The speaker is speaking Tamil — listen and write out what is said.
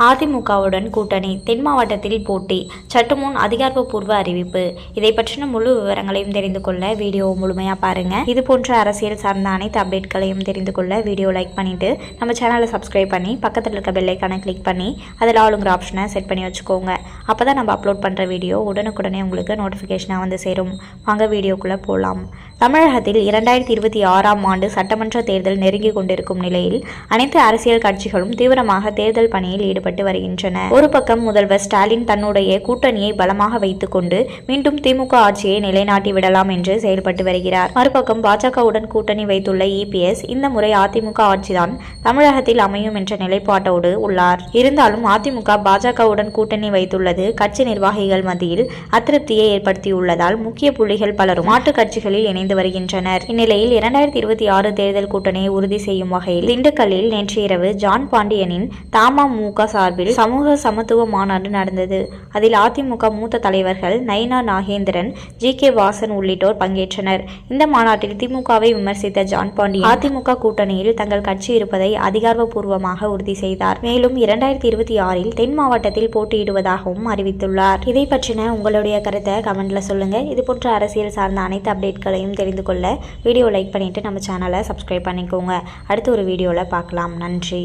அதிமுகவுடன் கூட்டணி தென் மாவட்டத்தில் போட்டி சற்று முன் அதிகாரப்பூர்வ அறிவிப்பு. இதை பற்றின முழு விவரங்களையும் தெரிந்து கொள்ள வீடியோ முழுமையாக பாருங்க. இது போன்ற அரசியல் சார்ந்த அனைத்து அப்டேட்களையும் தெரிந்து கொள்ள வீடியோ லைக் பண்ணிட்டு நம்ம சேனலை சப்ஸ்கிரைப் பண்ணி பக்கத்தில் இருக்க பெல்லைக்கான கிளிக் பண்ணி அதில் ஆளுங்கிற ஆப்ஷனை செட் பண்ணி வச்சுக்கோங்க. அப்போ தான் நம்ம அப்லோட் பண்ணுற வீடியோ உடனுக்குடனே உங்களுக்கு நோட்டிஃபிகேஷனாக வந்து சேரும். வாங்க வீடியோக்குள்ளே போகலாம் தமிழகத்தில் இரண்டாயிரத்தி இருபத்தி ஆறாம் ஆண்டு சட்டமன்ற தேர்தல் நெருங்கி கொண்டிருக்கும் நிலையில் அனைத்து அரசியல் கட்சிகளும் தீவிரமாக தேர்தல் பணியில் ஈடுபட்டு வருகின்றன. ஒரு பக்கம் முதல்வர் ஸ்டாலின் தன்னுடைய கூட்டணியை பலமாக வைத்துக்கொண்டு மீண்டும் திமுக ஆட்சியை நிலைநாட்டி விடலாம் என்று செயல்பட்டு வருகிறார். மறுபக்கம் பாஜகவுடன் கூட்டணி வைத்துள்ள இபிஎஸ் இந்த முறை அதிமுக ஆட்சிதான் தமிழகத்தில் அமையும் என்ற நிலைப்பாட்டோடு உள்ளார். இருந்தாலும் அதிமுக பாஜகவுடன் கூட்டணி வைத்துள்ளது கட்சி நிர்வாகிகள் மத்தியில் அதிருப்தியை ஏற்படுத்தியுள்ளதால் முக்கிய புள்ளிகள் பலரும் மாற்றுக் கட்சிகளில் இணைந்து வருகின்றனர். இந்நிலையில் இரண்டாயிரத்தி இருபத்தி ஆறு தேர்தல் கூட்டணியை உறுதி செய்யும் வகையில் திண்டுக்கல்லில் நேற்று இரவு ஜான் பாண்டியனின் தமமுக சார்பில் சமூக சமத்துவ மாநாடு நடந்தது. அதில் அதிமுக மூத்த தலைவர்கள் நயினா நாகேந்திரன் ஜி கே வாசன் உள்ளிட்டோர் பங்கேற்றனர். இந்த மாநாட்டில் திமுகவை விமர்சித்த ஜான் பாண்டியன் அதிமுக கூட்டணியில் தங்கள் கட்சி இருப்பதை அதிகாரப்பூர்வமாக உறுதி செய்தார். மேலும் இரண்டாயிரத்தி இருபத்தி ஆறில் தென் மாவட்டத்தில் போட்டியிடுவதாகவும் அறிவித்துள்ளார். இதை பற்றின உங்களுடைய கருத்தை கமெண்ட்ல சொல்லுங்க. இது போன்ற அரசியல் சார்ந்த அனைத்து அப்டேட்களையும் தெரிந்து கொள்ள வீடியோ லைக் பண்ணிட்டு நம்ம சேனலை சப்ஸ்கிரைப் பண்ணிக்கோங்க. அடுத்த ஒரு வீடியோவில் பார்க்கலாம். நன்றி.